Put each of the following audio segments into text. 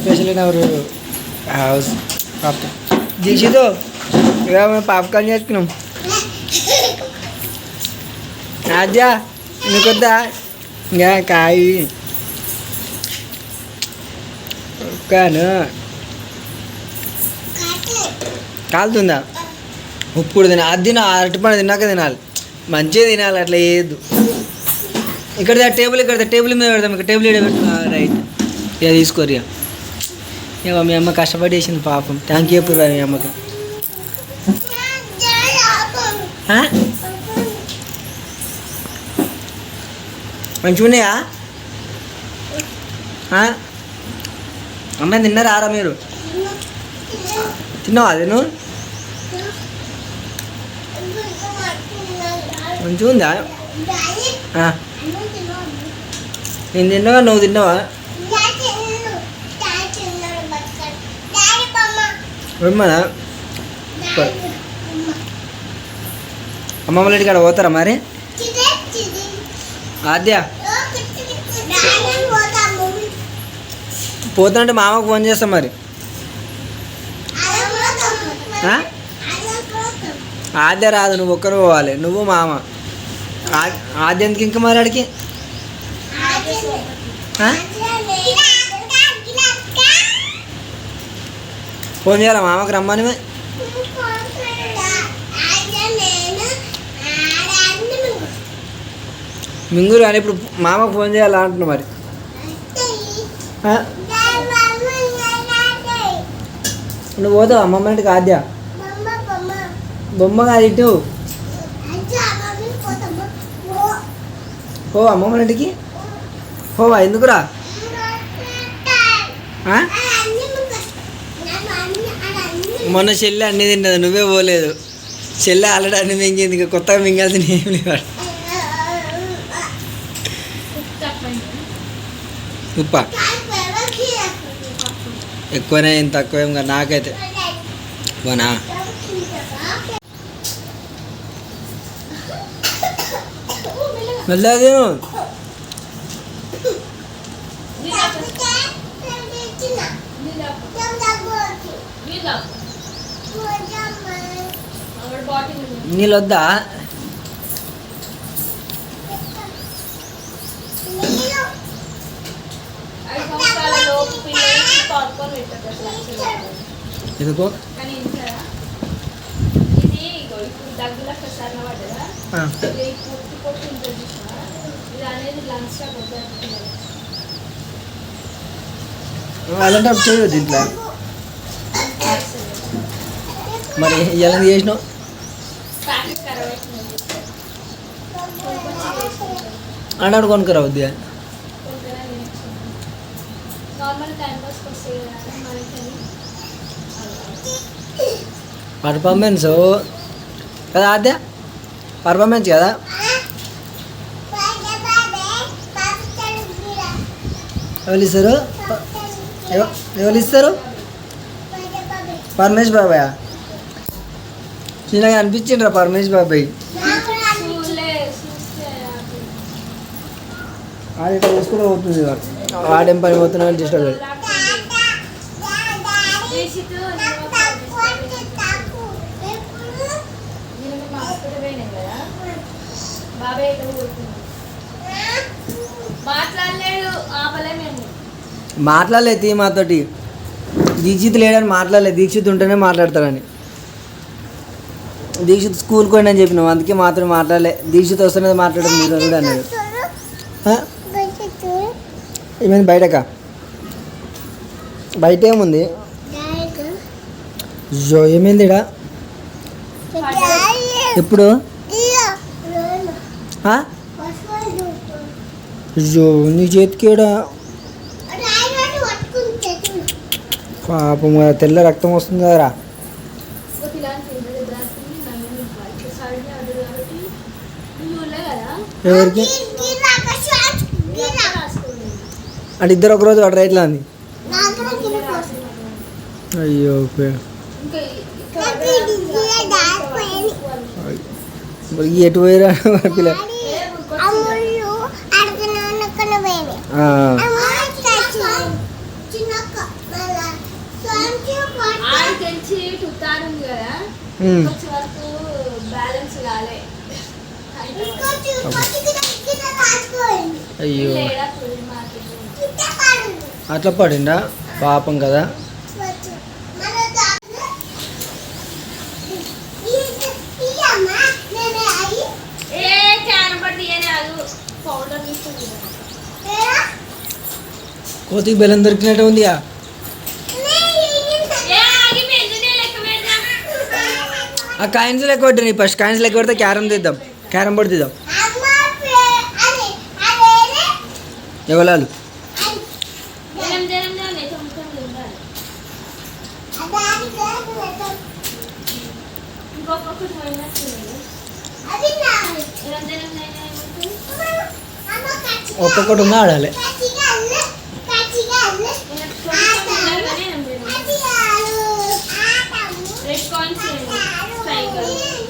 Special in our house popcorn దీక్షితో ఇక మేము popcorn చేసుకున్నాం. రాజా నీకొద్దా ఇంకా కాయి. కాను కాలుతుందా? ఉప్పుడు తిన అది తిన అరటిపండు తిన్నాక తినాలి. మంచిగా తినాలి అట్లా ఏదు ఇక్కడ టేబుల్ ఇక్కడ టేబుల్ మీద పెడదాం ఇక్కడ టేబుల్ ఇక్కడ పెట్టు రైట్. ఇక తీసుకోరు ఇక. ఇక మీ అమ్మ కష్టపడి వేసింది పాపం. థ్యాంక్ యూ చెప్పు మీ అమ్మకి. మంచిగా ఉన్నాయా? ఆ? అమ్మాయి తిన్నారా ఆరా మీరు? తిన్నావా అదే నువ్వు మంచిగా ఉందా? నేను తిన్నావా? నువ్వు తిన్నావా? రమ్మనా? అమ్మమ్మ ఇంటికి కాడ పోతారా మరి? ఆద్య. పోతానంటే మామకు ఫోన్ చేస్తాం మరి. ఆద్య రాదు నువ్వు ఒక్కరు పోవాలి. నువ్వు మామ. ఆద్య ఎందుకు ఇంకా మరి అడిగి ఫోన్ చేయాలా? మామకు రమ్మని మింగు మింగురు కానీ ఇప్పుడు మామకు ఫోన్ చేయాలా అంటున్నా మరి. నువ్వు పోతావు? అమ్మమ్మ ఇంటికి ఆద్య? బొమ్మ కాదు ఇటు. ఓ అమ్మమ్మ ఇంటికి. పోవా ఎందుకురా? మొన్న చెల్లి అన్ని తిన్నది నువ్వే పోలేదు. చెల్లి ఆల్రెడీ అన్ని మింగింది ఇంకా కొత్తగా మింగాల్సిన ఏం లేవు. ఉప్ప. ఎక్కువనే ఏం తక్కువ ఏం కాదు నాకైతే. పోనా? మెల్లగా తిను నీళ్ళు వద్దా ఐదు సంవత్సరాల లోపు పిల్లలకి పాప్కార్న్ పెట్టదు అసలు యాక్చువల్గా. ఎందుకో కానీ ఇంటారా ఇది ఇగో ఇప్పుడు దగ్గులకు సన్న పడ్డదా ఆ. ఇది పొట్టు పొట్టు ఉంటుంది చూసినావా? ఇది అనేది నీళ్ళొద్దా? లో అలాంటి చేయదు దీంట్లో. మరి ఎలా చేసినావు? ప్యాకెట్ అన్నాడు కొనుక్కరా వద్దు కదా పర్ఫార్మెన్స్ కదా ఆద్య? పర్ఫార్మెన్స్ కదా? ఎవరు ఇస్తారు? ఎవ- ఎవరు ఇస్తారు? పరమేష్ బాబాయ్? చిన్నగా అనిపించిండ్రా పరమేష్ బాబాయ్? ఆడ ఇట్లా చూసుకుంటూ పోతుంది పని పోతున్నా డిస్టర్బ్ ఆపలే మేము మాట్లాడలేదు మాతోటి. దీక్షిత్ లేడని మాట్లాడలేదు. దీక్షిత్ ఉంటేనే మాట్లాడతాడని దీక్షిత్ స్కూల్కి పోయినా అని చెప్పినావు అందుకే మాత్రం మాట్లాడలే. దీక్షిత్ వస్తున్నది మాట్లాడడం మీరు కూడా అన్నాడు? ఏమైంది బయటకా? బయట ఏముంది? జో ఏమైంది ఇడా ఎప్పుడు? జో నీ చేతికి పాపం తెల్ల రక్తం వస్తుంది కదరా. ఎవరికి? అంటే ఇద్దరు ఒకరోజు వాడు రైట్లో అంది? అయ్యో ఎటు పోయిరా? బ్యాలెన్స్ అయ్యో. అట్లా పడిందా పాపం కదా. కోతికి బెల్లం దొరికినట్టు పెడదాం. ఆ కాయిన్స్ లెక్క కొట్టినాయి ఫస్ట్ కాయిన్స్ లెక్క కొడితే క్యారమ్ తీద్దాం. క్యారమ్ బోర్డు తీద్దాం. ఎవరాలు ఒక్కొక్కటి ఉన్నా ఆడాలి.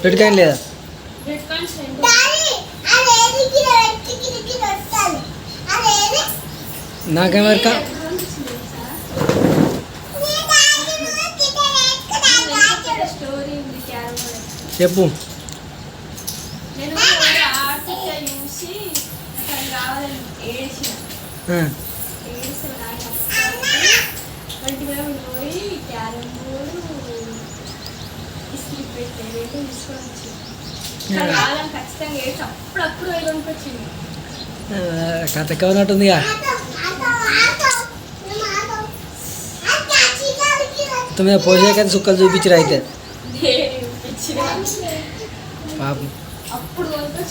రెడ్ కాయిన్ లేదా? రెడ్ చెప్పు. నేను చూసి పోయి క్యారం బోర్డు ఇస్త్రీ పెట్టే తీసుకొని కథ కవనట్టుందిగా మొత్తం మీద పోసాక సుక్కలు చూపించరు అయితే. పాపం. అప్పుడు ఇవన్నీ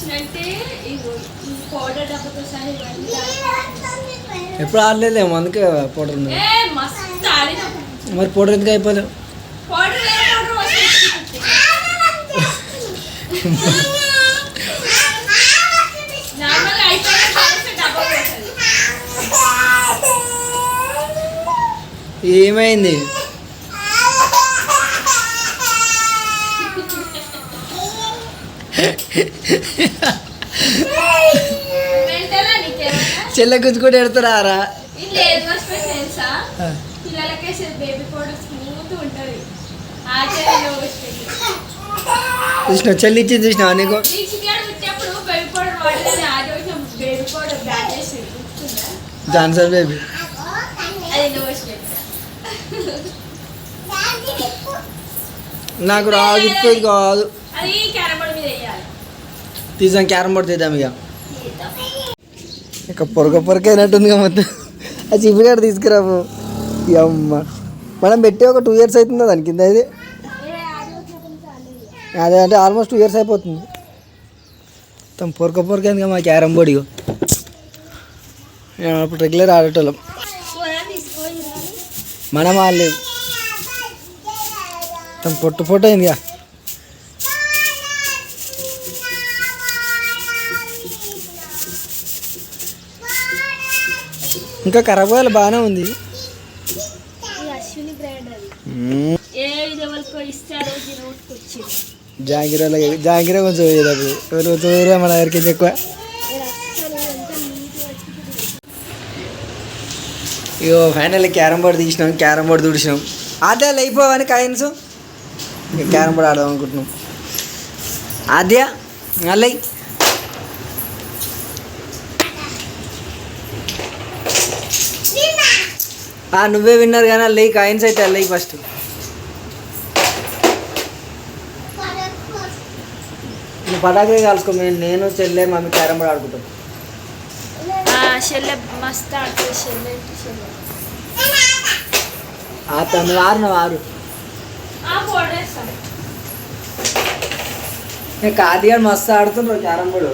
ఎప్పుడు ఆడలేదేమో అందుకే పౌడర్ మరి పౌడర్ ఎందుకు అయిపోలేదు పౌడర్ ఏ పౌడర్ వస్తుంది ఏమైంది? చెల్లె గుంజుకుంటే ఎడతారా? రా ఇది లేదు మర్చిపోయి తెలుసా పిల్లలకి బేబీ పౌడర్ స్మూత్ ఉంటుంది ఆచార్యంలో వచ్చేది చూసినావు చెల్లి ఇచ్చింది చూసినావా నీకు దీక్షికాడు పుట్టినప్పుడు బేబీ పౌడర్ వాడదని ఆరోగ్యం బేబీ పౌడర్ బ్యాన్ చేసి గుర్తుందా జాన్సన్ బేబీ అది నోసి పెట్టా నాకు రాదు ఇప్పుడు కాదు. తీసాం క్యారమ్ బోర్డు తీద్దాం ఇక. ఇక పొరక పొరక అయినట్టుందిగా మొత్తం. ఆ చిపిగాడు తీసుకురాబు ఈ అమ్మ మనం పెట్టి ఒక టూ ఇయర్స్ అవుతుందా దాని కింద ఇది? అదే అంటే ఆల్మోస్ట్ టూ ఇయర్స్ అయిపోతుంది. మొత్తం పొరక పొరక అయిందిగా మా క్యారమ్ బోర్డు మేము అప్పుడు రెగ్యులర్ ఆడేటోళ్ళం. మనం ఆడలేదు. మొత్తం పొట్టు పొట్టు అయిందిగా. ఇంకా ఖరాబ్ కావాలి బాగానే ఉంది. అశ్విని బ్రాండ్ జాంగిరాలో జాంగిరా కొంచెం ఎవరు వేరే మన దగ్గరికి ఎక్కువ? ఇగో ఫైనల్ క్యారమ్ బోర్డు తీసినాం క్యారమ్ బోర్డు తుడిచినాం. అదే అయిపోవని కాయిన్స్? క్యారమ్ బోర్డు ఆడదాం అనుకుంటున్నాం. అదే అల్లై ఆ నువ్వే విన్నారు కానీ అల్లై కాయిన్స్ అయితే అల్లై ఫస్ట్ నువ్వు పటాకులే కాల్చుకో మేము నేను చెల్లె మమ్మీ క్యారమ్ బోర్డు ఆడుకుంటాం. షెల్లె మస్తు ఆడుతుంది షెల్లె ఆ తను పౌడర్ వేస్తాం. నేను కాదు కానీ మస్తు ఆడుతుండ్రు క్యారమ్ బోర్డు?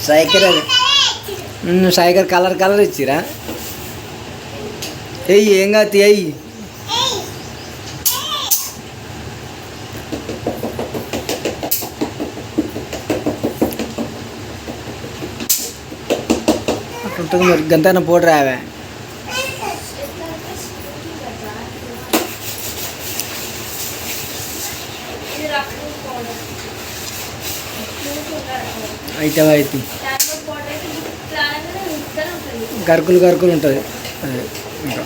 స్ట్రైకర్ అది. ఉమ్, స్ట్రైకర్ కలర్ కలర్ ఇచ్చిరా? ఎయ్యి ఏం కాదు అయ్యి అట్లుంటుంది మరి గంతైనా పోటీ రావే ఇది రక్కు పౌడర్ అయితే అయితే దాంట్లో ఫోటో అయితే ఇట్లా అనగానే ఇట్లా ఉంటుంది గరుకులు గరుకులు ఉంటుంది. అదే ఇంకా.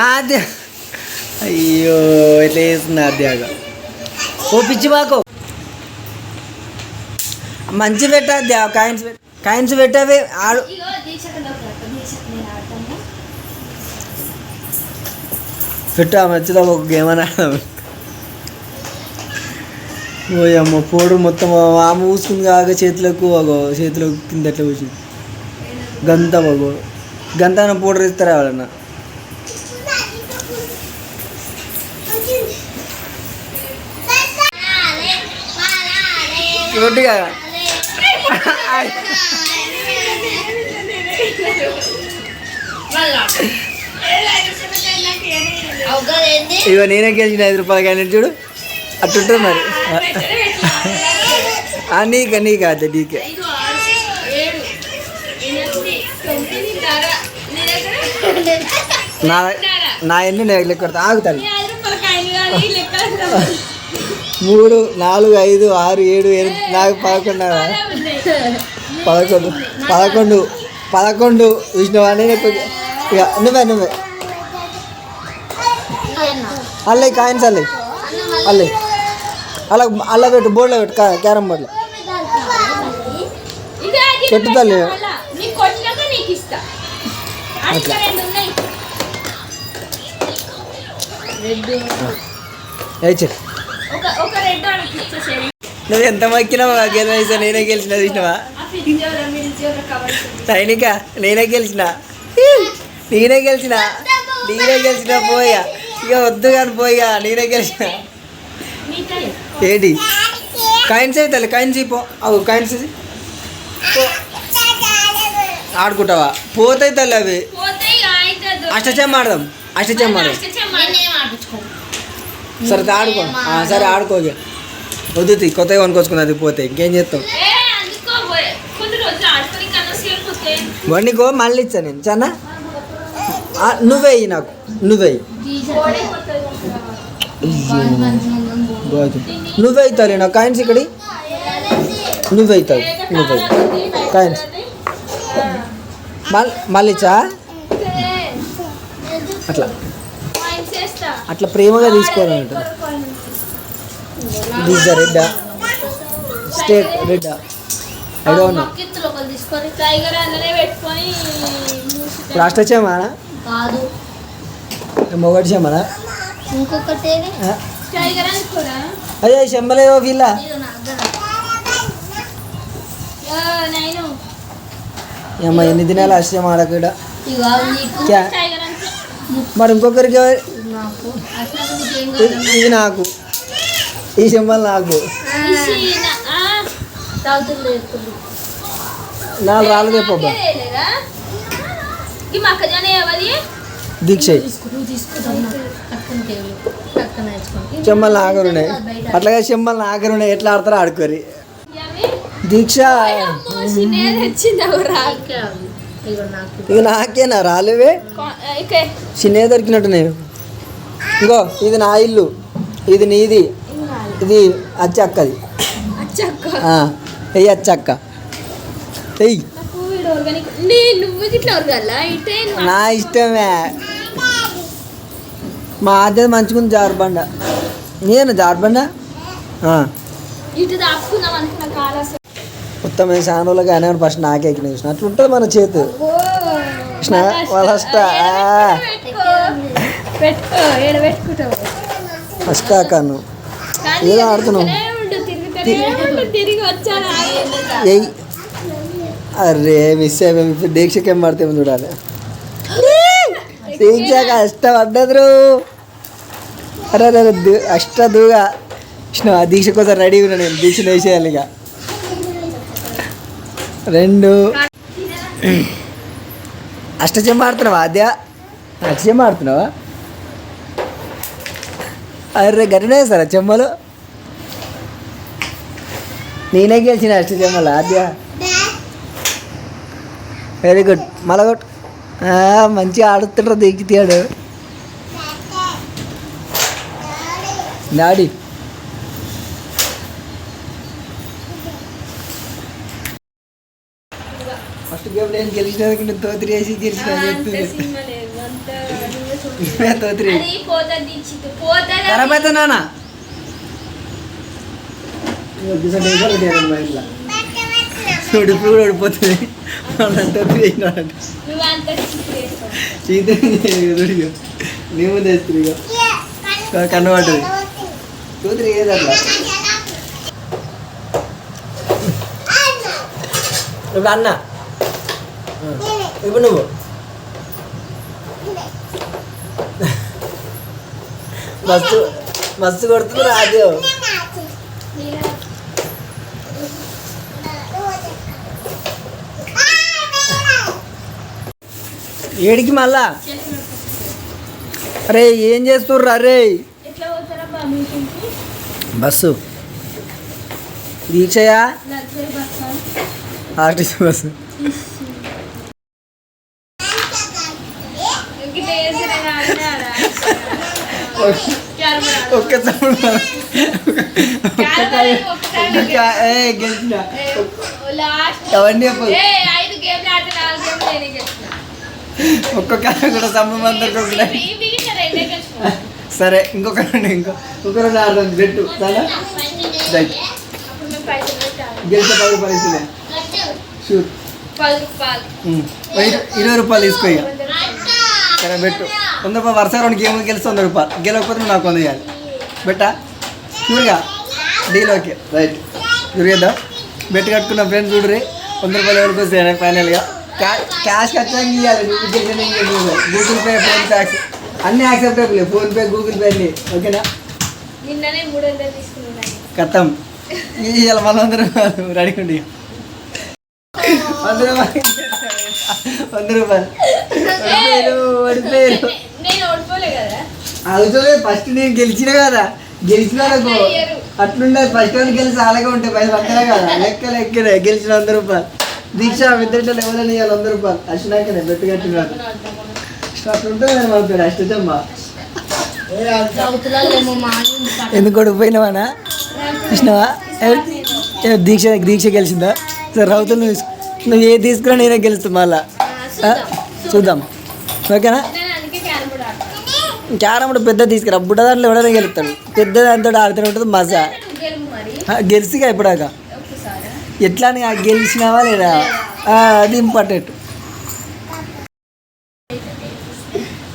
ఆద్య. అయ్యో ఇట్లా వేస్తుంది ఆద్యాగా? ఓ పిచ్చి బాకు. మంచి పెట్టద్ది కాయిన్స్ కాయిన్స్ పెట్టవే ఆడు. ఇగో దీక్షకులో పెట్టా ఒక గేమ్ అని ఆడదాం. ఓయమ్మ పోడు మొత్తం ఆమె ఊసుకుంది కాక చేతులకు చేతులకు చేతిలో కింద ఎట్లా కూర్చుంది? గంత బాగో గంత పౌడర్ ఇస్తారా ఎవరన్నా? రొట్టిగా ఇగో నేనే గెలిచిన ఐదు రూపాయలు కానీ చూడు. అట్టుంటుంది మరి. ఆ, నీకే నీకే అదే నీకే ఐదు ఆరు ఏడు ఎనిమిది తొమ్మిది ధర నీ దగ్గర నా నా ఎన్ని నేను లెక్క కొడతా ఆగుతాను మూడు నాలుగు ఐదు ఆరు ఏడు ఎనిమిది నాకు పదకొండు పదకొండు. పదకొండు. పదకొండు. విష్ణువా నేను ఎక్కువ ఇక నువ్వే నువ్వే. అల్లే కాయిన్స్ అల్లే. అల్లే. అలా అలా పెట్టు బోర్డులో పెట్టు క్యారమ్ బోర్డులో. పెట్టు తల్లి. నీకు నువ్వు ఎంత మక్కినావు గెలిసా నేనే గెలిచిన కవర్ సైనిక నేనే గెలిచిన. నేనే గెలిచిన. నేనే గెలిచిన పోయా ఇక వద్దు కానీ పోయా నేనే గెలిచిన. ఏంటి? కాయిన్స్ అయితే తల్లి? కాయిన్స్ ఇపో అవు కాయిన్స్. పో. ఆడుకుంటావా? పోతాయి తల్లి అవి. అష్టచెమ్మ ఆడదాం. అష్టచెమ్మ ఆడదాం. సరే ఆడుకో సరే ఆడుకో. వద్దు కొత్తగా కొనుక్కొచ్చుకున్నది పోతే ఇంకేం చేస్తాం వండికో మళ్ళీ ఇచ్చా నేను చన్నా ఆ, నువ్వే నాకు నువ్వే. నువ్వే ఇస్తాలే నాకు కాయిన్స్ ఇక్కడి నువ్వే ఏక నువ్వే కాయిన్స్. మళ్ళీ మళ్ళీ ఇచ్చా అట్లా. అట్లా ప్రేమగా తీసుకోవాలన్నట్టు. This the red state red I don't know. Last వచ్చామా కాదు. మొగటి చెమ్మనా ఇంకొకటి అయ్యో చెమ్మలేవో వీళ్ళ. అమ్మ ఎన్ని దినాలు అష్టం ఆడకూడ మరి ఇంకొకరికి ఇది- నాకు. ఈ చెమ్మలు నాకు. నాలుగు రాళ్ళు ఎవరి దీక్ష. చెమ్మలు నాగరున్నాయి అట్లాగే చెమ్మలు నాగరున్నాయి ఎట్లా ఆడతారో ఆడుకోరి. దీక్ష. ఇంకా నాకేనా రాలేవే? ఇక. చిన్నగా దొరికినట్టున్నాయి. ఇంకో ఇది నా ఇల్లు. ఇది నీది. ఇది అచ్చక్కది. అచ్చక్క. ఎయ్యి అచ్చక్క. ఎయ్యి నీ ఇష్టమే. మా ఆద్య మంచుకుంది జారుబండ. నేను జారుబండ? మొత్తం రోజులుగా అయినా ఫస్ట్ నాకే ఎక్కిన చూసిన. అట్లా ఉంటుంది మన చేతు. కృష్ణ వాళ్ళ పెట్టుకో ఏడ పెట్టుకుంటావు. ఫస్ట్ అక్కను కానీ ఏదో ఆడుతున్నావు. తిరిగి వచ్చాను ఎయ్ అరే మిస్ అయిపోయి. ఇప్పుడు దీక్షకి పడితే చూడాలి? దీక్ష కష్టపడ్డదురు అరే అరే దూ- అష్ట దూగా కృష్ణ ఆ దీక్ష కోసం రెడీ ఉన్నా నేను. దీక్ష వేసేయాలి ఇక. రెండు. అష్టచెమ్మ ఆడుతున్నావా అదే అష్టచెమ్మ ఆడుతున్నావా అరే గట్టినే సార్ చెమ్మలు నేనే గెలిచిన అష్ట చెమ్మలు ఆద్య. వెరీ గుడ్ మలగొట్ మంచిగా ఆడుతుండ్రు దిక్కుతాడు డాడీ ఫస్ట్ గేమ్ నేను గెలిచినందుకు తోతి వేసి గెలిచిన చెప్తుంది తోతిరి ఖరాబ్ అయితే నాన్న చూడు ఇప్పుడు కూడా ఓడిపోతుంది తోతిరి వేస్తావు చీత నీ ముందు ఇక కన్ను పడ్డది తోతిరి ఏది ఇప్పుడు అన్న. ఇప్పుడు నువ్వు. మస్తు మస్తు కొడుతున్నారు రాజు. ఏడికి మళ్ళా? అరే ఏం చేస్తుర్రు మీటింగ్కి? బస్సు. దీక్షయా? RTC bus. ఒక్క లాస్ట్. అవన్నీ ఒక్కొక్క కూడా సమయం అందరికి ఒకటే సరే ఇంకొక రెండు ఇంకో ఇంకొక రెండు ఆడదాం. బెట్టు చాలా గెలిచే పది రూపాయలు ఇస్తుంది షూర్. ఇరవై రూపాయలు. తీసుకో ఇక. సరే బెట్టు వంద రూపాయలు వరుస రెండు గేమ్లు గెలిస్తే వంద రూపాయలు. గెలవకపోతే నాకు వంద ఇవ్వాలి బెట్టా? షూర్గా డీల్ ఓకే రైట్. చూడేద్దాం బెట్ కట్టుకున్న ఫ్రెండ్స్ చూడరి వంద రూపాయలు ఎవరికి వస్తాయి ఫైనల్గా క్యా క్యాష్ ఖచ్చితంగా ఇవ్వాలి నేను గెలిచిన. Google Pay PhonePe accept అన్నీ acceptable PhonePe Google Pay అన్నీ. ఓకేనా? కథం ఇవాళ మన వంద రూపాయలు. రెడీ ఉండి. వంద రూపాయలు. వంద రూపాయలు. ఓడిపోయారు ఓడిపోయారు అవుతుంది ఫస్ట్ నేను గెలిచిన కదా. గెలిచిన అట్లుండే ఫస్ట్ వాళ్ళు గెలిచి అలాగే ఉంటాయి పైసలు అంతనే కదా. లెక్క లెక్కనే గెలిచిన వంద రూపాయలు. దీక్ష ఇద్దరితో ఎవరైనా ఇవ్వాలి వంద రూపాయలు. అచ్చినాకనే బెట్టు కట్టినాడు అట్లుంటుంది మన పేరు అష్టజమ్మ ఎందుకు ఓడిపోయినావానా కృష్ణవా? దీక్ష దీక్ష గెలిచిందా? సరే రౌతులు నువ్వు ఏ తీసుకున్నా నేనే గెలుస్తా మళ్ళా? చూద్దాం. ఓకేనా నేను అందుకే క్యారం బోర్డ్ క్యారమ్ కూడా పెద్ద తీసుకురా. బుడ్డ దాంట్లో ఎవడైనా గెలుస్తాడు పెద్ద దాంతో ఆడుతూనే ఉంటుంది మజా. గెలిచిగా ఇప్పుడాక. ఒక్కసారి ఎట్లా అని ఆ గెలిచినావా లేదా? అది ఇంపార్టెంట్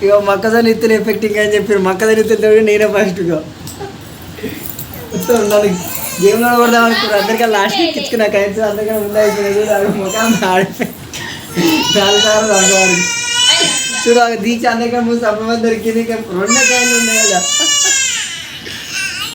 ఇక మొక్కజొన్న ఇత్తులు ఎఫెక్టింగ్ అని చెప్పారు మక్కజొన్న ఇత్తులతో నేనే ఫస్ట్ ఇక మొత్తం ఉండాలి గేమ్లో కొడదాం అనుకున్నారు. అందరికీ లాస్ట్ ఇచ్చుకున్నా కైతే అందరికీ ముందు ముఖం ఆడిపోయి. చాలా సార్లు చూడు ఆ దీక్ష అందరికీ ముందు సభ దొరికింది ఇక రెండే కాయలు ఉన్నాయి కదా